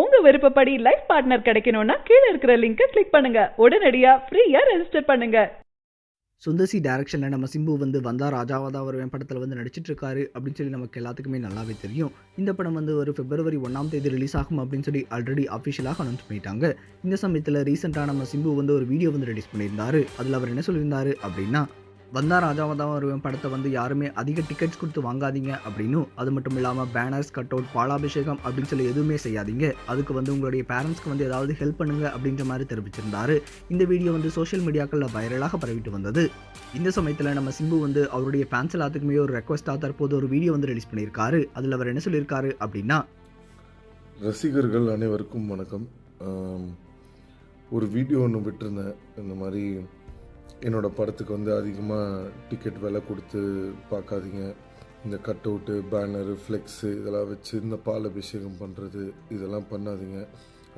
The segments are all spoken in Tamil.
உங்க விருப்பப்படி லைஃப் பார்ட்னர் கிடைக்கணும்னா கீழே இருக்கிற லிங்கை கிளிக் பண்ணுங்க. உடனடியா ஃப்ரீயா ரெஜிஸ்டர் பண்ணுங்க. சுந்தசி டைரக்ஷனில் நம்ம சிம்பு வந்து வந்தா ராஜாவாதா வருவேன் படத்தில் வந்து நடிச்சிட்டு இருக்காரு அப்படின்னு சொல்லி நமக்கு எல்லாத்துக்குமே நல்லாவே தெரியும். இந்த படம் வந்து ஒரு பிப்ரவரி ஒன்றாம் தேதி ரிலீஸ் ஆகும் அப்படின்னு சொல்லி ஆல்ரெடி அஃபிஷியலாக அனௌன்ஸ் பண்ணிட்டாங்க. இந்த சமயத்தில் ரீசெண்டாக நம்ம சிம்பு வந்து ஒரு வீடியோ வந்து ரிலீஸ் பண்ணியிருந்தாரு. அதில் அவர் என்ன சொல்லியிருந்தாரு அப்படின்னா வந்தா தான் வருவேன் படத்தை வந்து யாருமே அதிக டிக்கெட்ஸ் கொடுத்து வாங்காதீங்க அப்படின்னும் அது மட்டும் இல்லாமல் பேனர்ஸ் கட் அவுட் பாலாபிஷேகம் அப்படின்னு சொல்லி எதுவுமே செய்யாதீங்க. அதுக்கு வந்து உங்களுடைய பேரண்ட்ஸ்க்கு வந்து ஏதாவது ஹெல்ப் பண்ணுங்க அப்படின்ற மாதிரி தெரிவிச்சிருந்தாரு. இந்த வீடியோ வந்து சோஷியல் மீடியாக்களில் வைரலாக பரவிட்டு வந்தது. இந்த சமயத்தில் நம்ம சிம்பு வந்து அவருடைய ஃபேன்ஸ் எல்லாத்துக்குமே ஒரு ரெக்வஸ்ட்டாக தற்போது ஒரு வீடியோ வந்து ரிலீஸ் பண்ணியிருக்காரு. அதில் அவர் என்ன சொல்லியிருக்காரு அப்படின்னா ரசிகர்கள் அனைவருக்கும் வணக்கம். ஒரு வீடியோ ஒன்று விட்டுருந்தேன். இந்த மாதிரி என்னோடய படத்துக்கு வந்து அதிகமாக டிக்கெட் விலை கொடுத்து பார்க்காதீங்க. இந்த கட் அவுட்டு பேனரு ஃப்ளெக்ஸு இதெல்லாம் வச்சு இந்த பால் அபிஷேகம் பண்ணுறது இதெல்லாம் பண்ணாதீங்க.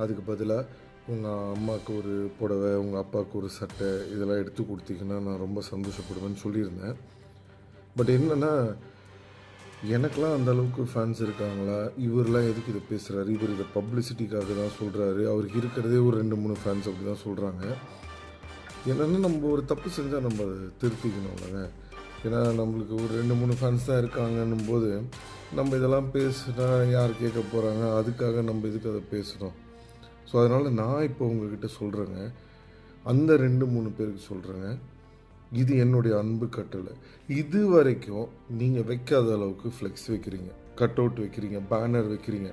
அதுக்கு பதிலாக உங்கள் அம்மாவுக்கு ஒரு புடவை உங்கள் அப்பாவுக்கு ஒரு சட்டை இதெல்லாம் எடுத்து கொடுத்தீங்கன்னா நான் ரொம்ப சந்தோஷப்படுவேன்னு சொல்லியிருந்தேன். பட் என்னென்னா எனக்கெலாம் அந்த அளவுக்கு ஃபேன்ஸ் இருக்காங்களா? இவரெலாம் எதுக்கு இதை பேசுகிறாரு இவர் இதை பப்ளிசிட்டிக்காக தான் சொல்கிறாரு அவருக்கு இருக்கிறதே ஒரு ரெண்டு மூணு ஃபேன்ஸ் அப்படி தான் சொல்கிறாங்க என்னென்னா நம்ம ஒரு தப்பு செஞ்சால் நம்ம அதை திருத்திக்கணும்லங்க ஏன்னா நம்மளுக்கு ஒரு ரெண்டு மூணு ஃபேன்ஸ் தான் இருக்காங்கன்னும் போது நம்ம இதெல்லாம் பேசுனா யார் கேட்க போகிறாங்க அதுக்காக நம்ம இதுக்கு அதை பேசுகிறோம் ஸோ அதனால் நான் இப்போ உங்ககிட்ட சொல்கிறேங்க அந்த ரெண்டு மூணு பேருக்கு சொல்கிறேங்க இது என்னுடைய அன்பு கட்டளை. இது வரைக்கும் நீங்கள் வைக்காத அளவுக்கு ஃப்ளெக்ஸ் வைக்கிறீங்க. கட் அவுட் வைக்கிறீங்க பேனர் வைக்கிறீங்க.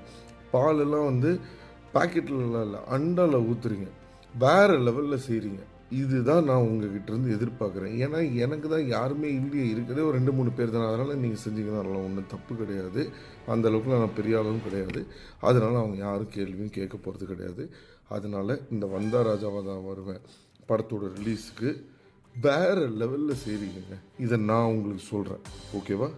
பாலெல்லாம் வந்து பாக்கெட்லலாம் இல்லை அண்டாவில் ஊற்றுறீங்க வேறு லெவலில் செய்கிறீங்க இதுதான் நான் உங்ககிட்ட இருந்து எதிர்பார்க்குறேன். ஏன்னா எனக்கு தான் யாருமே இல்லையே இருக்கிறதே ஒரு ரெண்டு மூணு பேர் தானே. அதனால் நீங்கள் செஞ்சீங்கன்னா அதெல்லாம் ஒன்றும் தப்பு கிடையாது. அந்த அளவுக்கு நான் பெரிய ஆளும் கிடையாது. அதனால் அவங்க யாரும் கேள்வியும் கேட்க போகிறது கிடையாது. அதனால் இந்த வந்தா ராஜாவாக தான் வருவேன். படத்தோட ரிலீஸுக்கு வேறு லெவலில் செய்கிறீங்க இதை நான் உங்களுக்கு சொல்கிறேன் ஓகேவா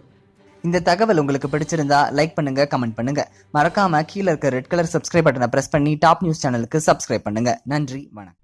இந்த தகவல் உங்களுக்கு பிடிச்சிருந்தா லைக் பண்ணுங்க கமெண்ட் பண்ணுங்க. மறக்காம கீழே இருக்க ரெட் கலர் சப்ஸ்கிரைப் பட்டனை பிரஸ் பண்ணி டாப் நியூஸ் சேனலுக்கு சப்ஸ்கிரைப் பண்ணுங்க. நன்றி வணக்கம்.